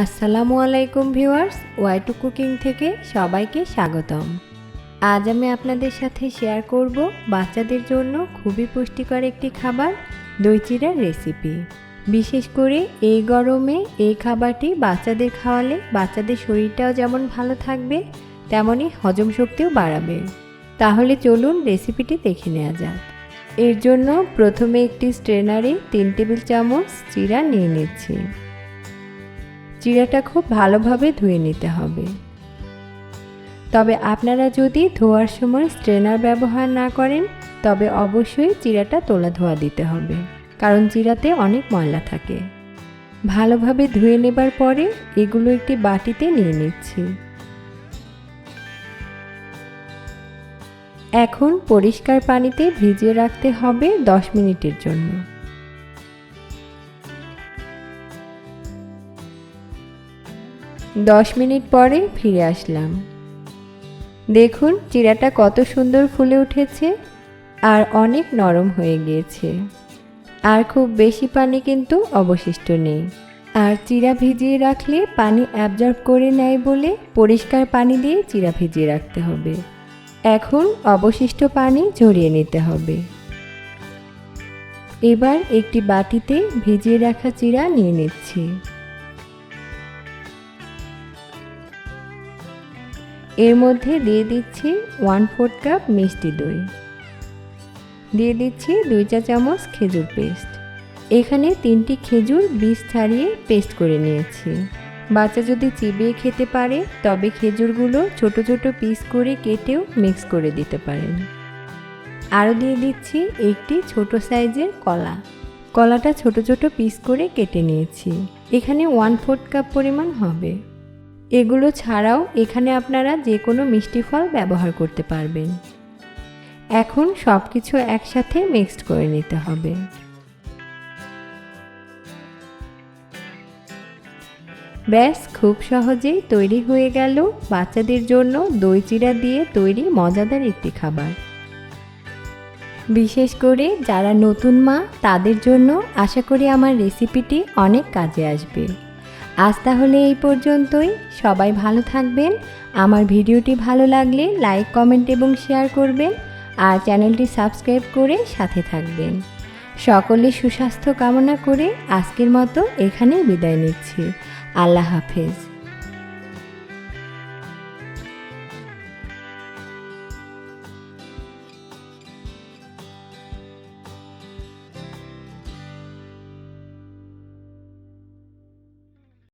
আসসালামু আলাইকুম viewers Y two cooking থেকে সবাইকে স্বাগতম। আজ আমি আপনাদের সাথে শেয়ার করব বাচ্চাদের জন্য খুবই পুষ্টিকর একটি খাবার, দই চিড়ার রেসিপি বিশেষ করে এই গরমে এই খাবারটি বাচ্চাদের খাওয়ালে বাচ্চাদের শরীরটাও যেমন ভালো থাকবে, তেমনই হজম শক্তিও বাড়াবে। তাহলে চলুন রেসিপিটি দেখে নেওয়া যাক। এর জন্য প্রথমে একটি স্ট্রেনারে তিন টেবিল চামচ চিরা নিয়ে নিচ্ছি। চিড়াটা খুব ভালোভাবে ধুয়ে নিতে হবে। তবে আপনারা যদি ধোয়ার সময় স্ট্রেনার ব্যবহার না করেন, তবে অবশ্যই চিড়াটা তোলা ধোয়া দিতে হবে, কারণ চিড়াতে অনেক ময়লা থাকে। ভালোভাবে ধুয়ে নেবার পরে এগুলো একটি বাটিতে নিয়ে নিচ্ছি। এখন পরিষ্কার পানিতে ভিজিয়ে রাখতে হবে দশ মিনিটের জন্য। দশ মিনিট পরে ফিরে আসলাম। দেখুন, চিড়াটা কত সুন্দর ফুলে উঠেছে আর অনেক নরম হয়ে গিয়েছে। আর খুব বেশি পানি কিন্তু অবশিষ্ট নেই। আর চিড়া ভিজিয়ে রাখলে পানি অ্যাবজর্ব করে নেয় বলে পরিষ্কার পানি দিয়ে চিরা ভিজিয়ে রাখতে হবে। এখন অবশিষ্ট পানি ঝরিয়ে নিতে হবে। এবার একটি বাটিতে ভিজিয়ে রাখা চিরা নিয়ে নিচ্ছি। এর মধ্যে দিয়ে দিচ্ছি ওয়ান ফোর্থ কাপ মিষ্টি দই। দিয়ে দিচ্ছি দুই চা চামচ খেজুর পেস্ট। এখানে তিনটি খেজুর বীজ ছাড়িয়ে পেস্ট করে নিয়েছি। বাচ্চা যদি চিবিয়ে খেতে পারে, তবে খেজুরগুলো ছোট ছোট পিস করে কেটেও মিক্স করে দিতে পারেন। আরও দিয়ে দিচ্ছি একটি ছোট সাইজের কলা। কলাটা ছোট ছোট পিস করে কেটে নিয়েছি। এখানে ওয়ান ফোর্থ কাপ পরিমাণ হবে। এগুলো ছাড়াও এখানে আপনারা যে কোনো মিষ্টি ফল ব্যবহার করতে পারবেন। এখন সব কিছু একসাথে মিক্সড করে নিতে হবে। ব্যাস, খুব সহজেই তৈরি হয়ে গেল বাচ্চাদের জন্য দই চিড়া দিয়ে তৈরি মজাদার একটি খাবার। বিশেষ করে যারা নতুন মা, তাদের জন্য আশা করি আমার রেসিপিটি অনেক কাজে আসবে। আজ তাহলে এই পর্যন্তই। সবাই ভালো থাকবেন। আমার ভিডিওটি ভালো লাগলে লাইক, কমেন্ট এবং শেয়ার করবেন আর চ্যানেলটি সাবস্ক্রাইব করে সাথে থাকবেন। সকলে সুস্বাস্থ্য কামনা করে আজকের মতো এখানেই বিদায় নিচ্ছি। আল্লাহ হাফেজ।